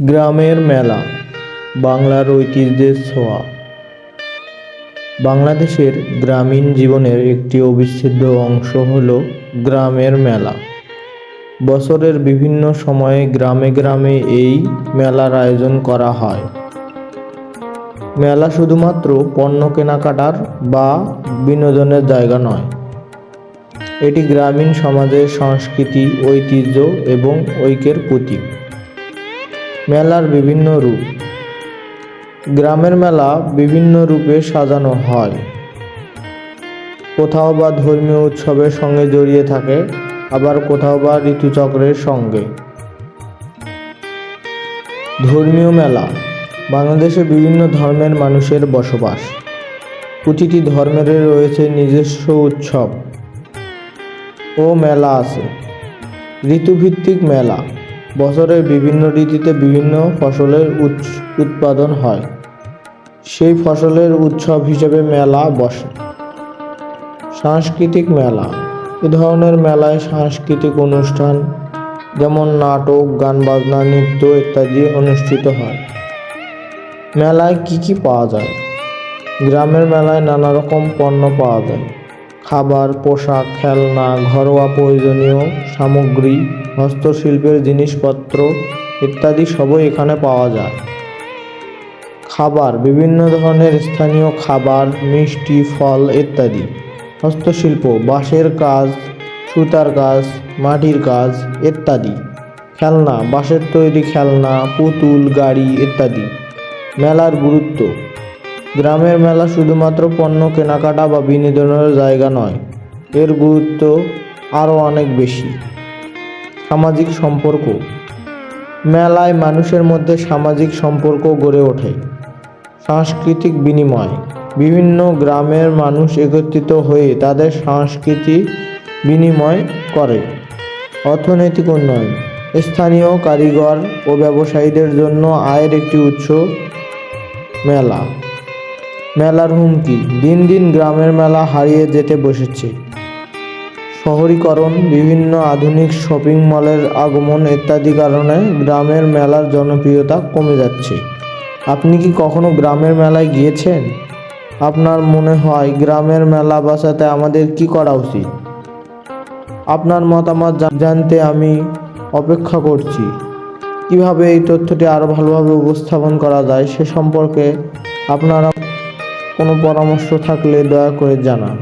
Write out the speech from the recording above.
গ্রামের মেলা, বাংলার ঐতিহ্যের ছোঁয়া। বাংলাদেশের গ্রামীণ জীবনের একটি অবিচ্ছেদ্য অংশ হল গ্রামের মেলা। বছরের বিভিন্ন সময়ে গ্রামে গ্রামে এই মেলার আয়োজন করা হয়। মেলা শুধুমাত্র পণ্য কেনাকাটার বা বিনোদনের জায়গা নয়। এটি গ্রামীণ সমাজের সংস্কৃতি, ঐতিহ্য এবং ঐক্যের প্রতীক। মেলার বিভিন্ন রূপ। গ্রামের মেলা বিভিন্ন রূপে সাজানো হয়। কোথাও বা ধর্মীয় উৎসবের সঙ্গে জড়িয়ে থাকে, আবার কোথাও বা ঋতুচক্রের সঙ্গে। ধর্মীয় মেলা, বাংলাদেশে বিভিন্ন ধর্মের মানুষের বসবাস। প্রতিটি ধর্মের রয়েছে নিজস্ব উৎসব ও মেলা আছে। ঋতুভিত্তিক মেলা বছরের বিভিন্ন ঋতুতে বিভিন্ন ফসলের উৎপাদন হয়। সেই ফসলের উৎসব হিসেবে মেলা বসে। সাংস্কৃতিক মেলা। এ ধরনের মেলায় সাংস্কৃতিক অনুষ্ঠান, যেমন নাটক গান বাজনা নৃত্য ইত্যাদি অনুষ্ঠিত হয়। মেলায় কি কি পাওয়া যায়? গ্রামের মেলায় নানা রকম পণ্য পাওয়া যায়। খাবার, পোশাক, খেলনা, ঘরোয়া প্রয়োজনীয় সামগ্রী, হস্তশিল্পের জিনিসপত্র ইত্যাদি সবই এখানে পাওয়া যায়। খাবার, বিভিন্ন ধরনের স্থানীয় খাবার, মিষ্টি, ফল ইত্যাদি। হস্তশিল্প, বাঁশের কাজ, সুতার কাজ, মাটির কাজ ইত্যাদি। খেলনা, বাঁশের তৈরি খেলনা, পুতুল, গাড়ি ইত্যাদি। মেলার গুরুত্ব। গ্রামের মেলা শুধুমাত্র পণ্য কেনাকাটা বা বিনোদনের জায়গা নয়, এর গুরুত্ব আরও অনেক বেশি। সামাজিক সম্পর্ক। মেলায় মানুষের মধ্যে সামাজিক সম্পর্ক গড়ে ওঠে। সাংস্কৃতিক বিনিময়। বিভিন্ন গ্রামের মানুষ একত্রিত হয়ে তাদের সংস্কৃতি বিনিময় করে। অর্থনৈতিক উন্নয়ন। স্থানীয় কারিগর ও ব্যবসায়ীদের জন্য আয়ের একটি উৎস মেলা। মেলার হুমকি। দিন দিন গ্রামের মেলা হারিয়ে যেতে বসেছে। শহরীকরণ, বিভিন্ন আধুনিক শপিং মলের আগমন ইত্যাদি কারণে গ্রামের মেলার জনপ্রিয়তা কমে যাচ্ছে। আপনি কি কখনো গ্রামের মেলায় গিয়েছেন? আপনার মনে হয় গ্রামের মেলা বাঁচাতে আমাদের কি করা উচিত? আপনার মতামত জানতে আমি অপেক্ষা করছি। কীভাবে এই তথ্যটি আরও ভালোভাবে উপস্থাপন করা যায় সে সম্পর্কে আপনারা কোনো পরামর্শ থাকলে দয়া করে জানান।